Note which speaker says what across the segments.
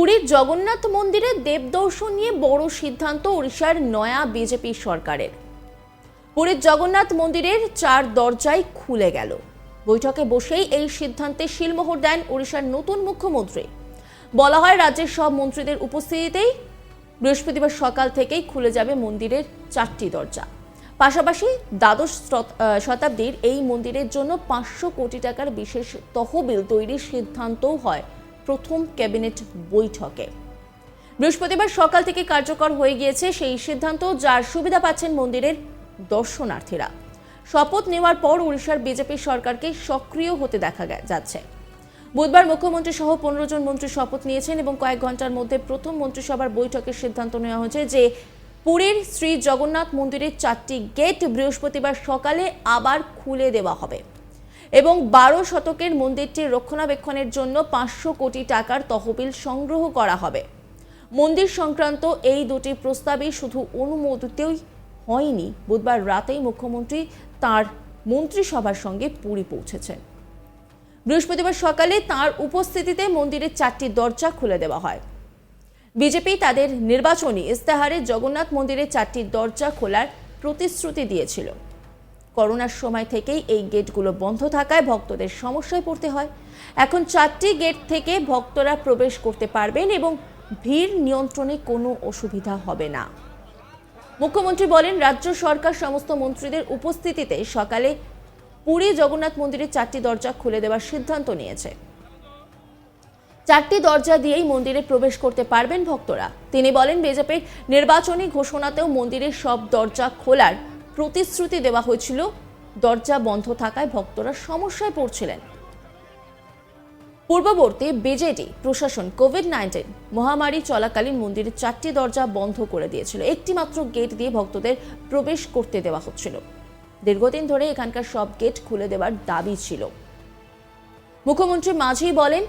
Speaker 1: পুরীর জগন্নাথ মন্দিরে দেবদর্শন নিয়ে বড় সিদ্ধান্ত ওড়িশার নয়া বিজেপি সরকারের। পুরীর জগন্নাথ মন্দিরের চার দরজাই খুলে গেল। বৈঠকে বসেই এই সিদ্ধান্তে শিলমোহর দেন ওড়িশার নতুন মুখ্যমন্ত্রী। বলা হয়, রাজ্যের সব মন্ত্রীদের উপস্থিতিতেই বৃহস্পতিবার সকাল থেকেই খুলে যাবে মন্দিরের চারটি দরজা। পাশাপাশি দ্বাদশ শতাব্দীর এই মন্দিরের জন্য পাঁচশো কোটি টাকার বিশেষ তহবিল তৈরির সিদ্ধান্তও হয় প্রথম ক্যাবিনেট বৈঠকে। বৃহস্পতিবার সকাল থেকে কার্যকর হয়ে গিয়েছে সেই সিদ্ধান্ত, যার সুবিধা পাচ্ছেন মন্দিরের দর্শনার্থীরা। শপথ নেওয়ার পর উড়িষ্যার বিজেপি সরকারকে সক্রিয় হতে দেখা যাচ্ছে। বুধবার মুখ্যমন্ত্রী সহ পনেরো জন মন্ত্রী শপথ নিয়েছেন এবং কয়েক ঘণ্টার মধ্যে প্রথম মন্ত্রিসভার বৈঠকের সিদ্ধান্ত নেওয়া হয়েছে যে পুরীর শ্রী জগন্নাথ মন্দিরের চারটি গেট বৃহস্পতিবার সকালে আবার খুলে দেওয়া হবে। এবং বারো শতকের মন্দিরটি রক্ষণাবেক্ষণের জন্য পাঁচশো কোটি টাকার তহবিল সংগ্রহ করা হবে। মন্দির সংক্রান্ত এই দুটি প্রস্তাবই শুধু অনুমোদিতই হয়নি, বুধবার রাতেই মুখ্যমন্ত্রী তার মন্ত্রিসভার সঙ্গে পুরী পৌঁছেছেন। বৃহস্পতিবার সকালে তার উপস্থিতিতে মন্দিরের চারটি দরজা খুলে দেওয়া হয়। বিজেপি তাদের নির্বাচনী ইস্তাহারে জগন্নাথ মন্দিরের চারটি দরজা খোলার প্রতিশ্রুতি দিয়েছিল। করোনার সময় থেকেই এই গেটগুলো বন্ধ থাকায় ভক্তদের সমস্যায় পড়তে হয়। এখন চারটি গেট থেকে ভক্তরা প্রবেশ করতে পারবেন এবং ভিড় নিয়ন্ত্রণে কোনো অসুবিধা হবে না। মুখ্যমন্ত্রী বলেন, রাজ্য সরকার সমস্ত মন্ত্রীদের উপস্থিতিতে সকালে পুরী জগন্নাথ মন্দিরের চারটি দরজা খুলে দেওয়ার সিদ্ধান্ত নিয়েছে। চারটি দরজা দিয়েই মন্দিরে প্রবেশ করতে পারবেন ভক্তরা। তিনি বলেন, বিজেপির নির্বাচনী ঘোষণাতেও মন্দিরের সব দরজা খোলার প্রতিশ্রুতি দেওয়া হয়েছিল, দরজা বন্ধ থাকায় ভক্তরা সমস্যায় পড়ছিলেন। পূর্ববর্তী বিজেডি প্রশাসন কোভিড নাইন্টিন মহামারী চলাকালীন মন্দিরের চারটি দরজা বন্ধ করে দিয়েছিল। একটি মাত্র গেট দিয়ে ভক্তদের প্রবেশ করতে দেওয়া হচ্ছিল। দীর্ঘদিন ধরে এখানকার সব গেট খুলে দেওয়ার দাবি ছিল। মুখ্যমন্ত্রী মাঝেই বলেন,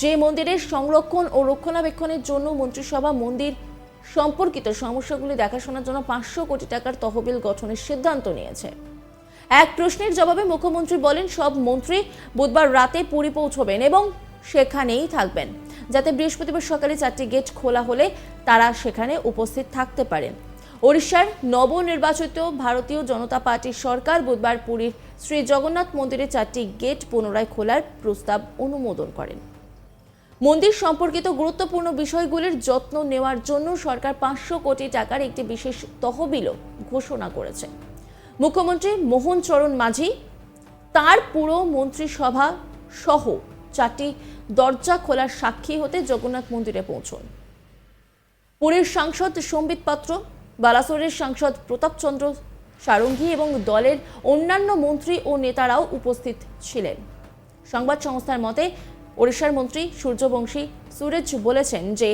Speaker 1: যে মন্দিরের সংরক্ষণ ও রক্ষণাবেক্ষণের জন্য মন্ত্রিসভা মন্দির সম্পর্কিত সমস্যাগুলি দেখাশোনার জন্য পাঁচশো কোটি টাকার তহবিল গঠনের সিদ্ধান্ত নিয়েছে। এক প্রশ্নের জবাবে মুখ্যমন্ত্রী বলেন, সব মন্ত্রী বুধবার রাতে পুরী পৌঁছবেন এবং সেখানেই থাকবেন, যাতে বৃহস্পতিবার সকালে চারটি গেট খোলা হলে তারা সেখানে উপস্থিত থাকতে পারেন ওড়িশার নবনির্বাচিত ভারতীয় জনতা পার্টির সরকার বুধবার পুরীর শ্রী জগন্নাথ মন্দিরে চারটি গেট পুনরায় খোলার প্রস্তাব অনুমোদন করেন। মন্দির সম্পর্কিত গুরুত্বপূর্ণ বিষয়গুলির যত্ন নেওয়ার জন্য সরকার পাঁচশো কোটি টাকার একটি বিশেষ তহবিলও ঘোষণা করেছে। মুখ্যমন্ত্রী মোহন চরণ মাঝি, তার পুরো মন্ত্রিসভা সহ চারটি দরজা খোলার সাক্ষী হতে জগন্নাথ মন্দিরে পৌঁছন। পুরীর সাংসদ সম্বিত পাত্র, বালাসোরের সাংসদ প্রতাপচন্দ্র সারঙ্গী এবং দলের অন্যান্য মন্ত্রী ও নেতারাও উপস্থিত ছিলেন। সংবাদ সংস্থার মতে ওড়িশার মন্ত্রী সূর্যবংশী সুরেজ বলেছেন যে,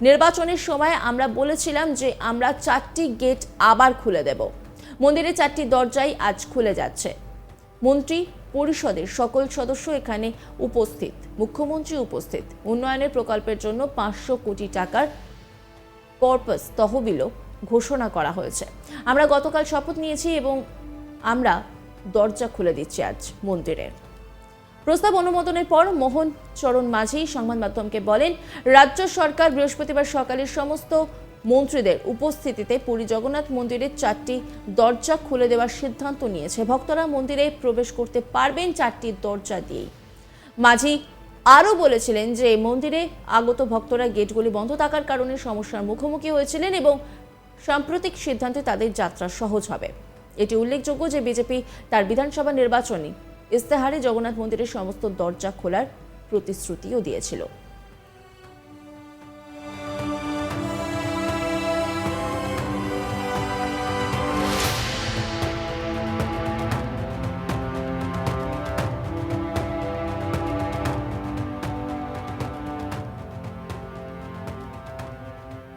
Speaker 1: নির্বাচনের সময় আমরা বলেছিলাম যে আমরা চারটি গেট আবার খুলে দেব। মন্দিরের চারটি দরজাই আজ খুলে যাচ্ছে। মন্ত্রী পরিষদের সকল সদস্য এখানে উপস্থিত। মুখ্যমন্ত্রী উপস্থিত। উন্নয়নের প্রকল্পের জন্য পাঁচশো কোটি টাকার কর্পাস তহবিলও ঘোষণা করা হয়েছে। আমরা গতকাল শপথ নিয়েছি এবং আমরা দরজা খুলে দিচ্ছি আজ মন্দিরের। প্রস্তাব অনুমোদনের পর মোহন চরণ মাঝি সংবাদ মাধ্যমকে বলেন, রাজ্য সরকার বৃহস্পতিবার সকালে সমস্ত মন্ত্রীদের উপস্থিতিতে পুরী জগন্নাথ মন্দিরের চারটি দরজা খুলে দেওয়ার সিদ্ধান্ত নিয়েছে। ভক্তরা মন্দিরে প্রবেশ করতে পারবেন চারটি দরজা দিয়েই। মাঝি আরও বলেছিলেন যে, মন্দিরে আগত ভক্তরা গেটগুলি বন্ধ থাকার কারণে সমস্যার মুখোমুখি হয়েছিলেন এবং সাম্প্রতিক সিদ্ধান্তে তাদের যাত্রা সহজ হবে। এটি উল্লেখযোগ্য যে, বিজেপি তার বিধানসভা নির্বাচনী ইস্তেহারে জগন্নাথ মন্দিরের সমস্ত দরজা খোলার প্রতিশ্রুতিও দিয়েছিল।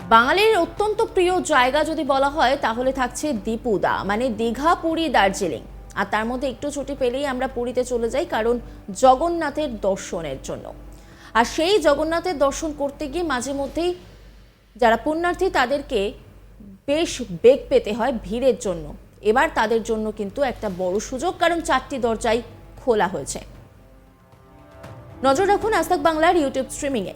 Speaker 1: বাঙালির অত্যন্ত প্রিয় জায়গা যদি বলা হয়, তাহলে থাকছে দীপুদা মানে দীঘা, পুরী, দার্জিলিং। আর তার মধ্যে একটু ছুটি পেলেই আমরা পুরীতে চলে যাই কারণ জগন্নাথের দর্শনের জন্য। আর সেই জগন্নাথের দর্শন করতে গিয়ে মাঝে মধ্যেই যারা পুণ্যার্থী তাদেরকে বেশ বেগ পেতে হয় ভিড়ের জন্য। এবার তাদের জন্য কিন্তু একটা বড় সুযোগ কারণ চারটি দরজাই খোলা হয়েছে। নজর রাখুন আস্তাক বাংলার ইউটিউব স্ট্রিমিংয়ে।